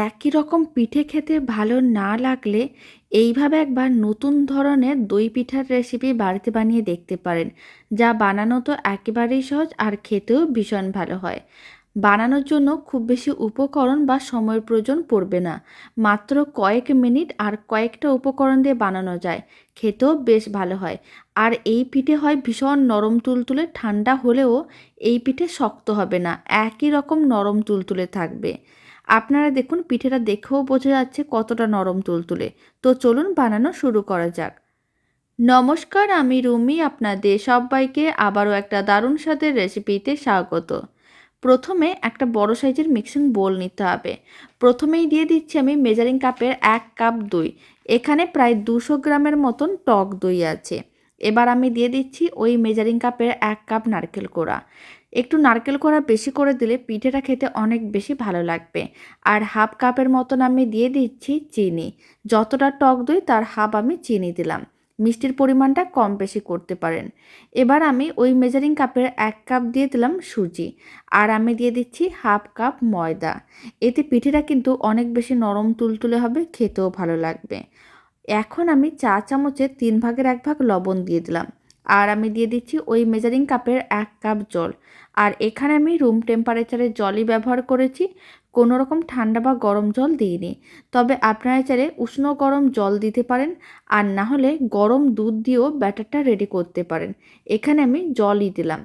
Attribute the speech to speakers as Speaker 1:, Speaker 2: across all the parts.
Speaker 1: একই রকম পিঠে খেতে ভালো না লাগলে এইভাবে একবার নতুন ধরনের দই পিঠার রেসিপি বাড়িতে বানিয়ে দেখতে পারেন। যা বানানো তো একেবারেই সহজ আর খেতেও ভীষণ ভালো হয়। বানানোর জন্য খুব বেশি উপকরণ বা সময়ের প্রয়োজন পড়বে না। মাত্র কয়েক মিনিট আর কয়েকটা উপকরণ দিয়ে বানানো যায়। খেতেও বেশ ভালো হয়। আর এই পিঠে হয় ভীষণ নরম তুলতুলে, ঠান্ডা হলেও এই পিঠে শক্ত হবে না। একই রকম নরম তুলতুলে থাকবে। আপনারা দেখুন, পিঠেটা দেখেও বোঝা যাচ্ছে কতটা নরম তুলতুলে। তো চলুন বানানো শুরু করা যাক। নমস্কার, আমি রুমি, আপনাদের সবাইকে আবারও একটা দারুণ স্বাদের রেসিপিতে স্বাগত। প্রথমে একটা বড় সাইজের মিক্সিং বোল নিতে হবে। প্রথমেই দিয়ে দিচ্ছি আমি মেজারিং কাপের এক কাপ দই। এখানে প্রায় দুশো গ্রামের মতন টক দই আছে। এবার আমি দিয়ে দিচ্ছি ওই মেজারিং কাপের এক কাপ নারকেল কোড়া। একটু নারকেল কোড়া বেশি করে দিলে পিঠেটা খেতে অনেক বেশি ভালো লাগবে। আর হাফ কাপের মতন আমি দিয়ে দিচ্ছি চিনি। যতটা টক দই, তার হাফ আমি চিনি দিলাম। মিষ্টির পরিমাণটা কম বেশি করতে পারেন। এবার আমি ওই মেজারিং কাপের এক কাপ দিয়ে দিলাম সুজি। আর আমি দিয়ে দিচ্ছি হাফ কাপ ময়দা। এতে পিঠেটা কিন্তু অনেক বেশি নরম, তুলতুলে হবে, খেতেও ভালো লাগবে। এখন আমি চা চামচের তিন ভাগের এক ভাগ লবণ দিয়ে দিলাম। আর আমি দিয়ে দিচ্ছি ওই মেজারিং কাপের এক কাপ জল। আর এখানে আমি রুম টেম্পারেচারের জলই ব্যবহার করেছি। কোনো রকম ঠান্ডা বা গরম জল দিইনি। তবে আপনারা চাইলে উষ্ণ গরম জল দিতে পারেন। আর না হলে গরম দুধ দিয়েও ব্যাটারটা রেডি করতে পারেন। এখানে আমি জলই দিলাম।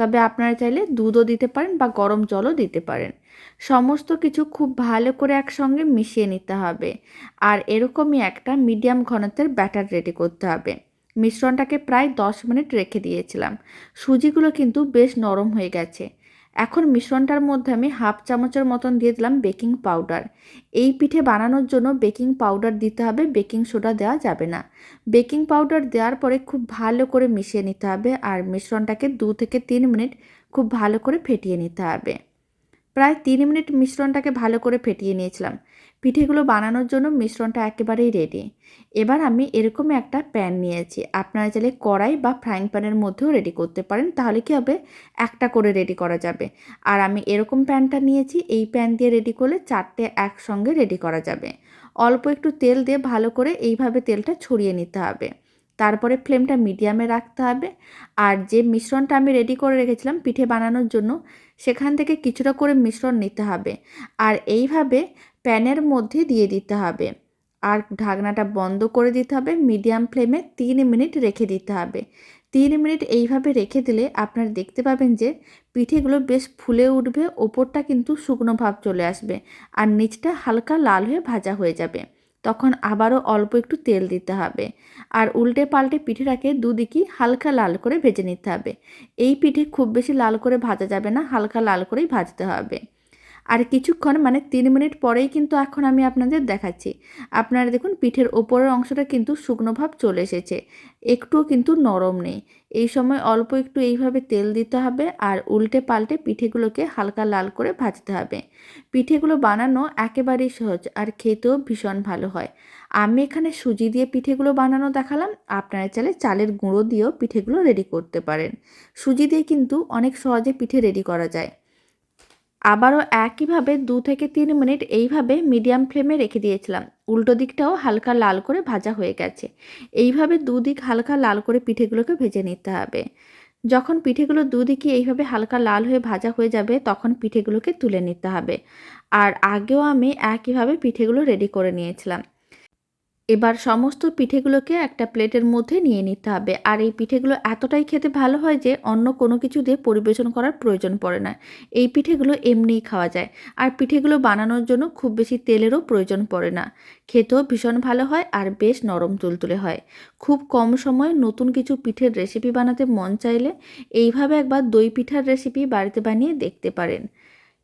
Speaker 1: তবে আপনারা চাইলে দুধও দিতে পারেন বা গরম জলও দিতে পারেন। সমস্ত কিছু খুব ভালো করে একসঙ্গে মিশিয়ে নিতে হবে। আর এরকমই একটা মিডিয়াম ঘনত্বের ব্যাটার রেডি করতে হবে। মিশ্রণটাকে প্রায় দশ মিনিট রেখে দিয়েছিলাম। সুজিগুলো কিন্তু বেশ নরম হয়ে গেছে। এখন মিশ্রণটার মধ্যে আমি হাফ চামচের মতন দিয়ে দিলাম বেকিং পাউডার। এই পিঠে বানানোর জন্য বেকিং পাউডার দিতে হবে, বেকিং সোডা দেওয়া যাবে না। বেকিং পাউডার দেওয়ার পরে খুব ভালো করে মিশিয়ে নিতে হবে আর মিশ্রণটাকে দু থেকে তিন মিনিট খুব ভালো করে ফেটিয়ে নিতে হবে। প্রায় তিন মিনিট মিশ্রণটাকে ভালো করে ফেটিয়ে নিয়েছিলাম। পিঠেগুলো বানানোর জন্য মিশ্রণটা একেবারেই রেডি এবার আমি এরকম একটা প্যান নিয়েছি। আপনারা চাইলে কড়াই বা ফ্রাইং প্যানের মধ্যেও রেডি করতে পারেন, তাহলে কি হবে? একটা করে রেডি করা যাবে। আর আমি এরকম প্যানটা নিয়েছি, এই প্যান দিয়ে রেডি করলে চারটে একসঙ্গে রেডি করা যাবে। অল্প একটু তেল দিয়ে ভালো করে এইভাবে তেলটা ছড়িয়ে নিতে হবে। তারপরে ফ্লেমটা মিডিয়ামে রাখতে হবে। আর যে মিশ্রণটা আমি রেডি করে রেখেছিলাম পিঠে বানানোর জন্য, সেখান থেকে কিছুটা করে মিশ্রণ নিতে হবে। আর এইভাবে প্যানের মধ্যে দিয়ে দিতে হবে। আর ঢাকনাটা বন্ধ করে দিতে হবে। মিডিয়াম ফ্লেমে তিন মিনিট রেখে দিতে হবে। তিন মিনিট এইভাবে রেখে দিলে আপনারা দেখতে পাবেন যে পিঠেগুলো বেশ ফুলে উঠবে, ওপরটা কিন্তু শুকনো ভাব চলে আসবে। আর নিচটা হালকা লাল হয়ে ভাজা হয়ে যাবে। তখন আবারও অল্প একটু তেল দিতে হবে। আর উল্টে পাল্টে পিঠেটাকে দুদিকই হালকা লাল করে ভেজে নিতে হবে। এই পিঠে খুব বেশি লাল করে ভাজা যাবে না, হালকা লাল করেই ভাজতে হবে। আর কিছুক্ষণ মানে তিন মিনিট পরেই কিন্তু এখন আমি আপনাদের দেখাচ্ছি। আপনারা দেখুন, পিঠের ওপরের অংশটা কিন্তু শুকনো ভাব চলে এসেছে। একটুও কিন্তু নরম নেই। এই সময় অল্প একটু এইভাবে তেল দিতে হবে আর উল্টে পাল্টে পিঠেগুলোকে হালকা লাল করে ভাজতে হবে। পিঠেগুলো বানানো একেবারেই সহজ আর খেতেও ভীষণ ভালো হয়। আমি এখানে সুজি দিয়ে পিঠেগুলো বানানো দেখালাম। আপনারা চাইলে চালের গুঁড়ো দিয়েও পিঠেগুলো রেডি করতে পারেন। সুজি দিয়ে কিন্তু অনেক সহজে পিঠে রেডি করা যায়। আবারও একইভাবে দু থেকে তিন মিনিট এইভাবে মিডিয়াম ফ্লেমে রেখে দিয়েছিলাম। উল্টো দিকটাও হালকা লাল করে ভাজা হয়ে গেছে। এইভাবে দুদিক হালকা লাল করে পিঠেগুলোকে ভেজে নিতে হবে। যখন পিঠেগুলো দুদিকে এইভাবে হালকা লাল হয়ে ভাজা হয়ে যাবে, তখন পিঠেগুলোকে তুলে নিতে হবে। আর আগেও আমি একইভাবে পিঠেগুলো রেডি করে নিয়েছিলাম। এবার সমস্ত পিঠেগুলোকে একটা প্লেটের মধ্যে নিয়ে নিতে হবে। আর এই পিঠেগুলো এতটাই খেতে ভালো হয় যে অন্য কোনো কিছু দিয়ে পরিবেশন করার প্রয়োজন পড়ে না। এই পিঠেগুলো এমনিই খাওয়া যায়। আর পিঠেগুলো বানানোর জন্য খুব বেশি তেলেরও প্রয়োজন পড়ে না। খেতেও ভীষণ ভালো হয় আর বেশ নরম তুলতুলে হয়। খুব কম সময়ে নতুন কিছু পিঠের রেসিপি বানাতে মন চাইলে এইভাবে একবার দই পিঠার রেসিপি বাড়িতে বানিয়ে দেখতে পারেন।